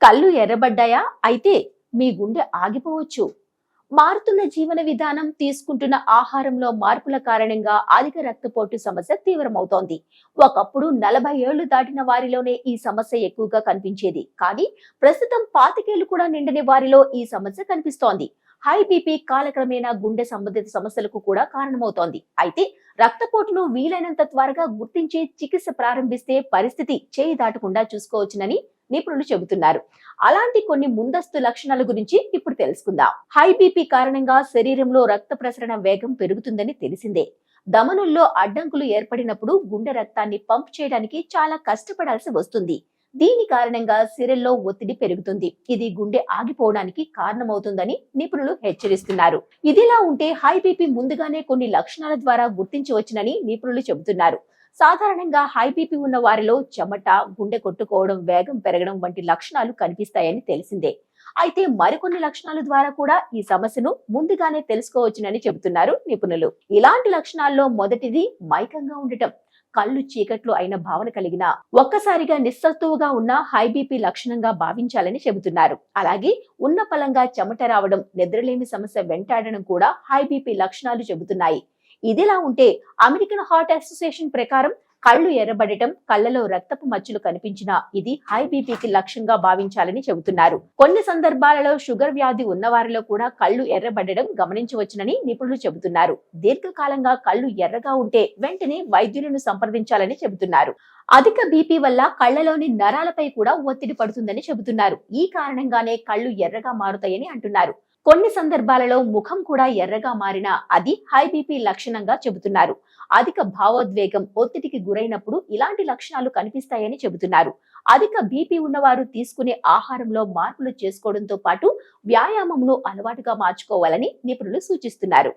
కళ్ళు ఎర్రబడ్డాయా? అయితే మీ గుండె ఆగిపోవచ్చు. మారుతున్న జీవన విధానం తీసుకుంటున్న ఆహారంలో మార్పుల కారణంగా అధిక రక్తపోటు సమస్య తీవ్రమవుతోంది. ఒకప్పుడు నలభై ఏళ్ళు దాటిన వారిలోనే ఈ సమస్య ఎక్కువగా కనిపించేది. కానీ ప్రస్తుతం పాతికేళ్ళు కూడా నిండని వారిలో ఈ సమస్య కనిపిస్తోంది. హై బీపీ కాలక్రమేణా గుండె సంబంధిత సమస్యలకు కూడా కారణమవుతోంది. అయితే రక్తపోటును వీలైనంత త్వరగా గుర్తించి చికిత్స ప్రారంభిస్తే పరిస్థితి చేయి దాటకుండా చూసుకోవచ్చునని నిపుణులు చెబుతున్నారు. అలాంటి కొన్ని ముందస్తు లక్షణాల గురించి ఇప్పుడు తెలుసుకుందాం. హై బీపీ కారణంగా శరీరంలో రక్త ప్రసరణ వేగం పెరుగుతుందని తెలిసిందే. దమనుల్లో అడ్డంకులు ఏర్పడినప్పుడు గుండె రక్తాన్ని పంప్ చేయడానికి చాలా కష్టపడాల్సి వస్తుంది. దీని కారణంగా సిరల్లో ఒత్తిడి పెరుగుతుంది. ఇది గుండె ఆగిపోవడానికి కారణమవుతుందని నిపుణులు హెచ్చరిస్తున్నారు. ఇదిలా ఉంటే హై బీపీ ముందుగానే కొన్ని లక్షణాల ద్వారా గుర్తించవచ్చునని నిపుణులు చెబుతున్నారు. సాధారణంగా హై బీపీ ఉన్న వారిలో చెమట గుండె కొట్టుకోవడం వేగం పెరగడం వంటి లక్షణాలు కనిపిస్తాయని తెలిసిందే. అయితే మరికొన్ని లక్షణాల ద్వారా కూడా ఈ సమస్యను ముందుగానే తెలుసుకోవచ్చునని చెబుతున్నారు నిపుణులు. ఇలాంటి లక్షణాల్లో మొదటిది మైకంగా ఉండటం. కళ్ళు చీకట్లు అయిన భావన కలిగిన ఒక్కసారిగా నిస్సత్తువుగా ఉన్న హై బీపీ లక్షణంగా భావించాలని చెబుతున్నారు. అలాగే ఉన్న పలంగా చెమట రావడం నిద్రలేమి సమస్య వెంటాడడం కూడా హై బీపీ లక్షణాలు చెబుతున్నాయి. ఇదిలా ఉంటే అమెరికన్ హార్ట్ అసోసియేషన్ ప్రకారం కళ్ళు ఎర్రబడటం కళ్ళలో రక్తపు మచ్చలు కనిపించినా ఇది హై బీపీకి లక్ష్యంగా భావించాలని చెబుతున్నారు. కొన్ని సందర్భాలలో షుగర్ వ్యాధి ఉన్నవారిలో కూడా కళ్ళు ఎర్రబడడం గమనించవచ్చునని నిపుణులు చెబుతున్నారు. దీర్ఘకాలంగా కళ్ళు ఎర్రగా ఉంటే వెంటనే వైద్యులను సంప్రదించాలని చెబుతున్నారు. అధిక బీపీ వల్ల కళ్ళలోని నరాలపై కూడా ఒత్తిడి పడుతుందని చెబుతున్నారు. ఈ కారణంగానే కళ్ళు ఎర్రగా మారుతాయని అంటున్నారు. కొన్ని సందర్భాలలో ముఖం కూడా ఎర్రగా మారినా అది హై బీపీ లక్షణంగా చెబుతున్నారు. అధిక భావోద్వేగం ఒత్తిడికి గురైనప్పుడు ఇలాంటి లక్షణాలు కనిపిస్తాయని చెబుతున్నారు. అధిక బీపీ ఉన్నవారు తీసుకునే ఆహారంలో మార్పులు చేసుకోవడంతో పాటు వ్యాయామంను అలవాటుగా మార్చుకోవాలని నిపుణులు సూచిస్తున్నారు.